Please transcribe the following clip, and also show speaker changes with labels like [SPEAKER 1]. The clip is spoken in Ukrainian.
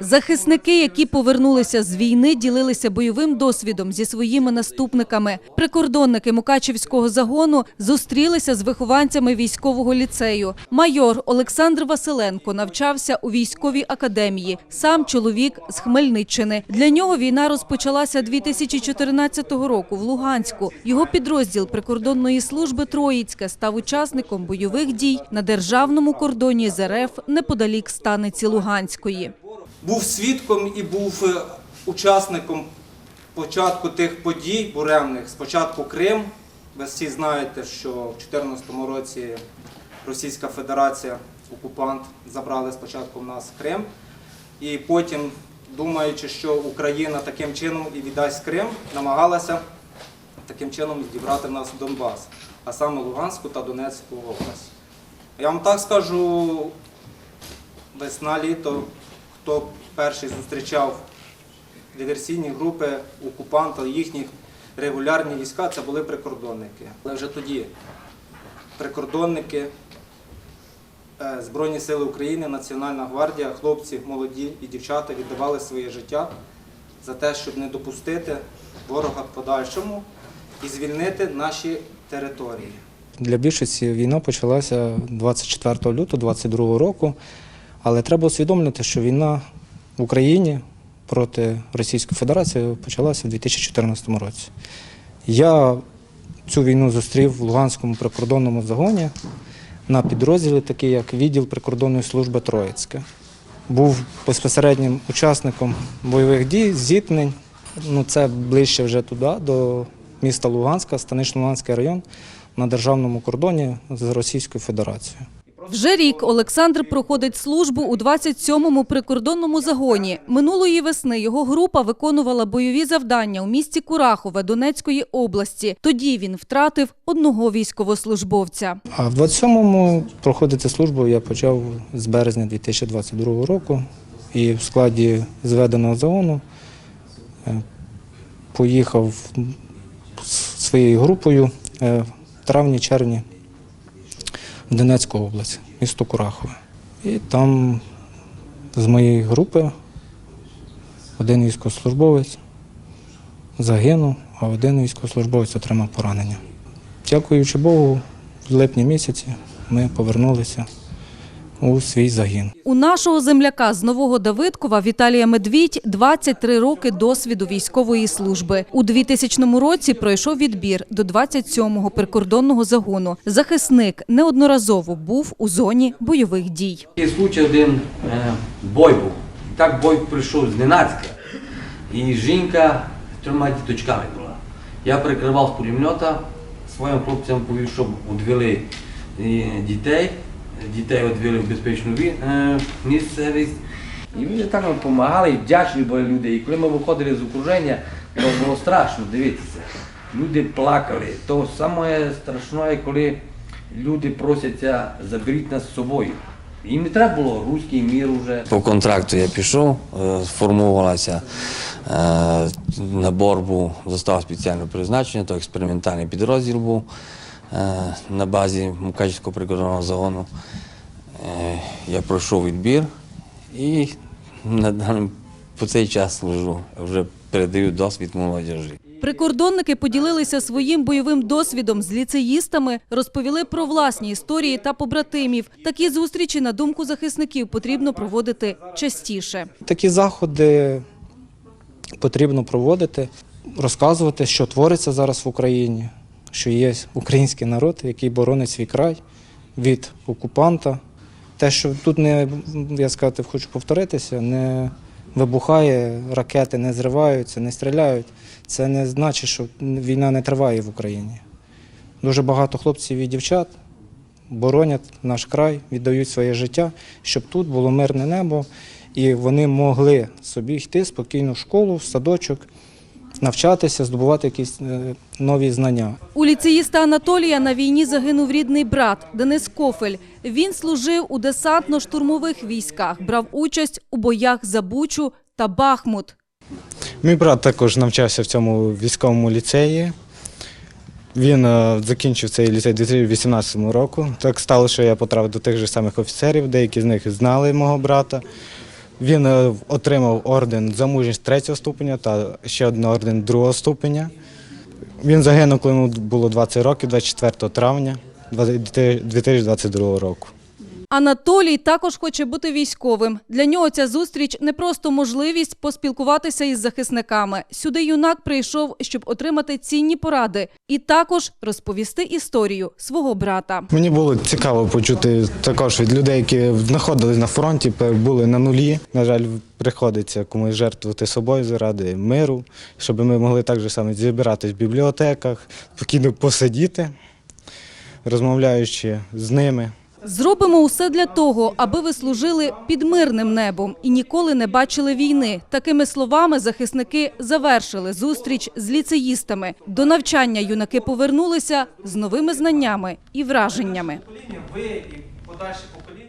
[SPEAKER 1] Захисники, які повернулися з війни, ділилися бойовим досвідом зі своїми наступниками. Прикордонники Мукачівського загону зустрілися з вихованцями військового ліцею. Майор Олександр Василенко навчався у військовій академії. Сам чоловік з Хмельниччини. Для нього війна розпочалася 2014 року в Луганську. Його підрозділ прикордонної служби Троїцьке став учасником бойових дій на державному кордоні з РФ неподалік станиці Луганської.
[SPEAKER 2] Був свідком і був е, учасником початку тих подій буремних. Спочатку Крим. Ви всі знаєте, що в 2014 році Російська Федерація, окупант, забрали спочатку в нас Крим. І потім, думаючи, що Україна таким чином і віддасть Крим, намагалася таким чином відібрати в нас Донбас, а саме Луганську та Донецьку область. Я вам так скажу, весна, літо, хто перший зустрічав диверсійні групи окупанта, їхні регулярні війська, це були прикордонники. Але вже тоді прикордонники, е, Збройні Сили України, Національна гвардія, хлопці, молоді і дівчата віддавали своє життя за те, щоб не допустити ворога в подальшому і звільнити наші території.
[SPEAKER 3] Для більшості війна почалася 24 лютого 22 року, але треба усвідомлювати, що війна в Україні проти Російської Федерації почалася в 2014 році. Я цю війну зустрів в Луганському прикордонному загоні на підрозділі, такий як відділ прикордонної служби Троїцьке. Був безпосереднім учасником бойових дій, зіткнень. Ну, це ближче вже туди, до міста Луганська, станично-Луганський район на державному кордоні з Російською Федерацією.
[SPEAKER 1] Вже рік Олександр проходить службу у 27-му прикордонному загоні. Минулої весни його група виконувала бойові завдання у місті Курахове Донецької області. Тоді він втратив одного військовослужбовця.
[SPEAKER 3] А в 27-му проходити службу я почав з березня 2022 року і в складі зведеного загону е, поїхав з своєю групою е, в травні-червні в Донецьку область, місто Курахове. І там з моєї групи один військовослужбовець загинув, а один військовослужбовець отримав поранення. Дякуючи Богу, в липні місяці ми повернулися у свій загін.
[SPEAKER 1] У нашого земляка з Нового Давидкова Віталія Медвідь 23 роки досвіду військової служби. У 2000 році пройшов відбір до 27-го прикордонного загону. Захисник неодноразово був у зоні бойових дій.
[SPEAKER 4] Такий случай один е, бой був. Так бой прийшов зненацька. І жінка з трьома діточками була. Я прикривав з пулемета, своїм хлопцям повів, щоб відвели е, дітей. Дітей відвели в безпечну е, місцевість. І ми так нам допомагали, і вдячні були люди. І коли ми виходили з окруження, то було страшно дивитися. Люди плакали. То саме страшне, коли люди просяться заберіть нас з собою. Їм не треба було руський мір уже.
[SPEAKER 5] По контракту я пішов, е, сформувалася е, набор був, застав спеціальне призначення, то експериментальний підрозділ був на базі Мукачівського прикордонного загону. Е, Я пройшов відбір і на даний по цей час служу. Вже передаю досвід молодіжі.
[SPEAKER 1] Прикордонники поділилися своїм бойовим досвідом з ліцеїстами, розповіли про власні історії та побратимів. Такі зустрічі, на думку захисників, потрібно проводити частіше.
[SPEAKER 3] Такі заходи потрібно проводити, розказувати, що твориться зараз в Україні, що є український народ, який боронить свій край від окупанта. Те, що тут не я сказати, хочу повторитися, не вибухає, ракети не зриваються, не стріляють. Це не значить, що війна не триває в Україні. Дуже багато хлопців і дівчат боронять наш край, віддають своє життя, щоб тут було мирне небо, і вони могли собі йти спокійно в школу, в садочок, навчатися, здобувати якісь е, нові знання.
[SPEAKER 1] У ліцеїста Анатолія на війні загинув рідний брат Денис Кофель. Він служив у десантно-штурмових військах, брав участь у боях за Бучу та Бахмут.
[SPEAKER 6] Мій брат також навчався в цьому військовому ліцеї. Він е, закінчив цей ліцей у 2018 року. Так стало, що я потрапив до тих же самих офіцерів, деякі з них знали мого брата. Він е, отримав орден за мужність третього ступеня та ще один орден другого ступеня. Він загинув, коли йому було 20 років, 24 травня 2022 року.
[SPEAKER 1] Анатолій також хоче бути військовим. Для нього ця зустріч не просто можливість поспілкуватися із захисниками. Сюди юнак прийшов, щоб отримати цінні поради і також розповісти історію свого брата.
[SPEAKER 6] Мені було цікаво почути також від людей, які знаходились на фронті, були на нулі. На жаль, приходиться комусь жертвувати собою заради миру, щоб ми могли так же саме зібратись в бібліотеках, спокійно посидіти, розмовляючи з ними.
[SPEAKER 1] Зробимо усе для того, аби ви служили під мирним небом і ніколи не бачили війни. Такими словами захисники завершили зустріч з ліцеїстами. До навчання юнаки повернулися з новими знаннями і враженнями.
[SPEAKER 2] Ви і подальші покоління.